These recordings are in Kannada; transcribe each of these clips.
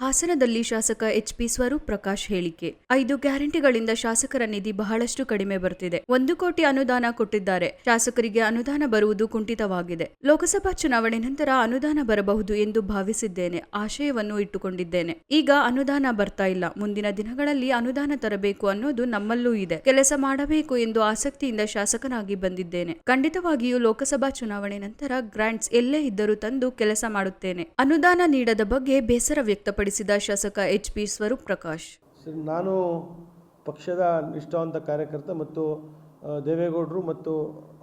ಹಾಸನದಲ್ಲಿ ಶಾಸಕ ಎಚ್ ಪಿ ಸ್ವರೂಪ್ ಪ್ರಕಾಶ್ ಹೇಳಿಕೆ. ಐದು ಗ್ಯಾರಂಟಿಗಳಿಂದ ಶಾಸಕರ ನಿಧಿ ಬಹಳಷ್ಟು ಕಡಿಮೆ ಬರ್ತಿದೆ. ಒಂದು ಕೋಟಿ ಅನುದಾನ ಕೊಟ್ಟಿದ್ದಾರೆ. ಶಾಸಕರಿಗೆ ಅನುದಾನ ಬರುವುದು ಕುಂಠಿತವಾಗಿದೆ. ಲೋಕಸಭಾ ಚುನಾವಣೆ ನಂತರ ಅನುದಾನ ಬರಬಹುದು ಎಂದು ಭಾವಿಸಿದ್ದೇನೆ. ಆಶಯವನ್ನು ಇಟ್ಟುಕೊಂಡಿದ್ದೇನೆ. ಈಗ ಅನುದಾನ ಬರ್ತಾ ಇಲ್ಲ. ಮುಂದಿನ ದಿನಗಳಲ್ಲಿ ಅನುದಾನ ತರಬೇಕು ಅನ್ನೋದು ನಮ್ಮಲ್ಲೂ ಇದೆ. ಕೆಲಸ ಮಾಡಬೇಕು ಎಂದು ಆಸಕ್ತಿಯಿಂದ ಶಾಸಕನಾಗಿ ಬಂದಿದ್ದೇನೆ. ಖಂಡಿತವಾಗಿಯೂ ಲೋಕಸಭಾ ಚುನಾವಣೆ ನಂತರ ಗ್ರಾಂಟ್ಸ್ ಎಲ್ಲೇ ಇದ್ದರೂ ತಂದು ಕೆಲಸ ಮಾಡುತ್ತೇನೆ. ಅನುದಾನ ನೀಡದ ಬಗ್ಗೆ ಬೇಸರ ವ್ಯಕ್ತಪಡಿಸಿದ ಶಾಸಕ H P Swaroop Prakash sir, ನಾನು ಪಕ್ಷದ ನಿಷ್ಠಾವಂತ ಕಾರ್ಯಕರ್ತ ಮತ್ತು ದೇವೇಗೌಡರು ಮತ್ತು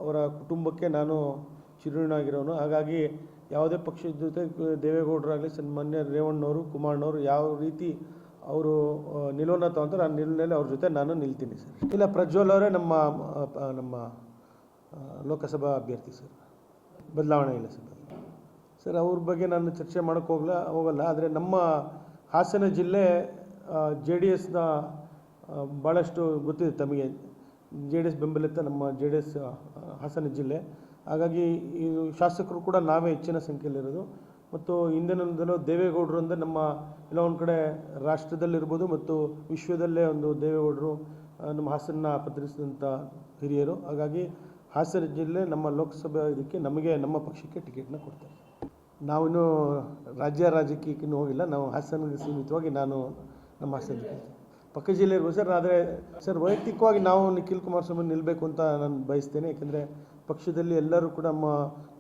ಅವರ ಕುಟುಂಬಕ್ಕೆ ನಾನು ಚಿರುಣಾಗಿರೋನು ಹಾಗಾಗಿ ಯಾವುದೇ ಪಕ್ಷದ ಜೊತೆ ದೇವೇಗೌಡರಾಗಲಿ, ಸನ್ಮಾನ್ಯ ರೇವಣ್ಣವರು, ಕುಮಾರಣ್ಣವರು ಯಾವ ರೀತಿ ಅವರು ನಿಲ್ಲೋಣ ತಗೊಂತಾರೆ ಆ ನಿಲುವಿನಲ್ಲಿ ಅವ್ರ ಜೊತೆ ನಾನು ನಿಲ್ತೀನಿ ಸರ್. ಇಲ್ಲ, ಪ್ರಜ್ವಲ್ ಅವರೇ ನಮ್ಮ ನಮ್ಮ ಲೋಕಸಭಾ ಅಭ್ಯರ್ಥಿ ಸರ್. ಬದಲಾವಣೆ ಇಲ್ಲ ಸರ್. ಸರ್, ಅವ್ರ ಬಗ್ಗೆ ನಾನು ಚರ್ಚೆ ಮಾಡೋಕ್ಕೆ ಹೋಗಲ್ಲ ಹೋಗಲ್ಲ. ಆದರೆ ನಮ್ಮ ಹಾಸನ ಜಿಲ್ಲೆ ಜೆ ಡಿ ಎಸ್ನ ಭಾಳಷ್ಟು ಗೊತ್ತಿದೆ ತಮಗೆ. ಜೆ ಡಿ ಎಸ್ ಬೆಂಬಲಿತ ನಮ್ಮ ಜೆ ಡಿ ಎಸ್ ಹಾಸನ ಜಿಲ್ಲೆ. ಹಾಗಾಗಿ ಈ ಶಾಸಕರು ಕೂಡ ನಾವೇ ಹೆಚ್ಚಿನ ಸಂಖ್ಯೆಯಲ್ಲಿರೋದು. ಮತ್ತು ಹಿಂದಿನಿಂದಲೂ ದೇವೇಗೌಡರು ಅಂದರೆ ನಮ್ಮ ಎಲ್ಲ ಒಂದು ಕಡೆ ರಾಷ್ಟ್ರದಲ್ಲಿರ್ಬೋದು ಮತ್ತು ವಿಶ್ವದಲ್ಲೇ ಒಂದು ದೇವೇಗೌಡರು ನಮ್ಮ ಹಾಸನ ಪತ್ರಿಸಿದಂಥ ಹಿರಿಯರು. ಹಾಗಾಗಿ ಹಾಸನ ಜಿಲ್ಲೆ ನಮ್ಮ ಲೋಕಸಭೆ ಇದಕ್ಕೆ ನಮಗೆ, ನಮ್ಮ ಪಕ್ಷಕ್ಕೆ ಟಿಕೆಟ್ನ ಕೊಡ್ತಾರೆ. ನಾವಿನ್ನೂ ರಾಜ್ಯ ರಾಜಕೀಯಕ್ಕೆ ಹೋಗಿಲ್ಲ. ನಾವು ಹಾಸನಗೆ ಸೀಮಿತವಾಗಿ ನಾನು ನಮ್ಮ ಹಾಸನ ಪಕ್ಕ ಜಿಲ್ಲೆಗೂ ಸರ್ ಆದರೆ ಸರ್ ವೈಯಕ್ತಿಕವಾಗಿ ನಾವು ನಿಖಿಲ್ ಕುಮಾರಸ್ವಾಮಿ ನಿಲ್ಲಬೇಕು ಅಂತ ನಾನು ಬಯಸ್ತೇನೆ. ಯಾಕೆಂದರೆ ಪಕ್ಷದಲ್ಲಿ ಎಲ್ಲರೂ ಕೂಡ ನಮ್ಮ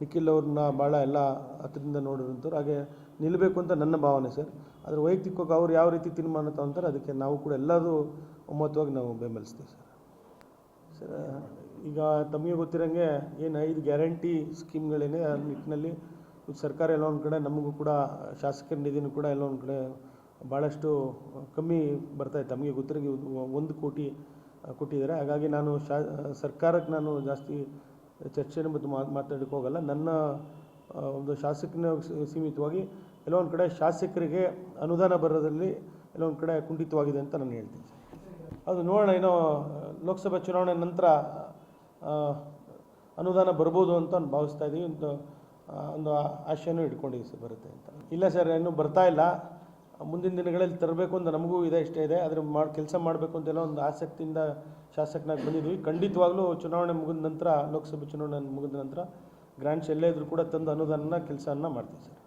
ನಿಖಿಲ್ ಅವ್ರನ್ನ ಭಾಳ ಎಲ್ಲ ಹತ್ತಿರದಿಂದ ನೋಡಿರುವಂಥವ್ರು. ಹಾಗೆ ನಿಲ್ಲಬೇಕು ಅಂತ ನನ್ನ ಭಾವನೆ ಸರ್. ಆದರೆ ವೈಯಕ್ತಿಕವಾಗಿ ಅವ್ರು ಯಾವ ರೀತಿ ತೀರ್ಮಾನ ತಗೊಂತಾರೆ ಅದಕ್ಕೆ ನಾವು ಕೂಡ ಎಲ್ಲರೂ ಒಮ್ಮತವಾಗಿ ನಾವು ಬೆಂಬಲಿಸ್ತೀವಿ ಸರ್. ಸರ್, ಈಗ ತಮಗೆ ಗೊತ್ತಿರೋಂಗೆ ಏನು ಐದು ಗ್ಯಾರಂಟಿ ಸ್ಕೀಮ್ಗಳೇನೆ ಆ ನಿಟ್ಟಿನಲ್ಲಿ ಸರ್ಕಾರ ಎಲ್ಲ ಒಂದು ಕಡೆ, ನಮಗೂ ಕೂಡ, ಶಾಸಕರ ನಿಧಿನೂ ಕೂಡ ಎಲ್ಲ ಒಂದು ಕಡೆ ಭಾಳಷ್ಟು ಕಮ್ಮಿ ಬರ್ತಾ ಇತ್ತು. ನಮಗೆ ಗೊತ್ತಿರೋ ಒಂದು ಕೋಟಿ ಕೊಟ್ಟಿದ್ದಾರೆ. ಹಾಗಾಗಿ ನಾನು ಶಾ, ಸರ್ಕಾರಕ್ಕೆ ನಾನು ಜಾಸ್ತಿ ಚರ್ಚೆನ ಮತ್ತು ಮಾತು ಮಾತಾಡೋಕ್ಕೆ ಹೋಗಲ್ಲ. ನನ್ನ ಒಂದು ಶಾಸಕನ ಸೀಮಿತವಾಗಿ ಎಲ್ಲ ಒಂದು ಕಡೆ ಶಾಸಕರಿಗೆ ಅನುದಾನ ಬರೋದ್ರಲ್ಲಿ ಎಲ್ಲ ಒಂದು ಕಡೆ ಕುಂಠಿತವಾಗಿದೆ ಅಂತ ನಾನು ಹೇಳ್ತೀನಿ. ಅದು ನೋಡೋಣ, ಏನೋ ಲೋಕಸಭಾ ಚುನಾವಣೆ ನಂತರ ಅನುದಾನ ಬರ್ಬೋದು ಅಂತ ನಾನು ಭಾವಿಸ್ತಾ ಇದ್ದೀವಿ ಒಂದು ಆಶೆನೂ ಇಟ್ಕೊಂಡಿದ್ದೀವಿ ಸರ್ ಬರುತ್ತೆ ಅಂತ. ಇಲ್ಲ ಸರ್, ಇನ್ನೂ ಬರ್ತಾ ಇಲ್ಲ. ಮುಂದಿನ ದಿನಗಳಲ್ಲಿ ತರಬೇಕು ಅಂತ ನಮಗೂ ಇದೆ, ಇಷ್ಟ ಇದೆ. ಆದರೆ ಮಾಡಿ, ಕೆಲಸ ಮಾಡಬೇಕು ಅಂತೆಲ್ಲ ಒಂದು ಆಸಕ್ತಿಯಿಂದ ಶಾಸಕನಾಗಿ ಬಂದಿದ್ವಿ. ಖಂಡಿತವಾಗ್ಲೂ ಚುನಾವಣೆ ಮುಗಿದ ನಂತರ, ಲೋಕಸಭೆ ಚುನಾವಣೆ ಮುಗಿದ ನಂತರ ಗ್ರ್ಯಾಂಡ್ಸ್ ಎಲ್ಲೇ ಇದ್ರೂ ಕೂಡ ತಂದು ಅನುದಾನನ, ಕೆಲಸವನ್ನು ಮಾಡ್ತೀವಿ ಸರ್.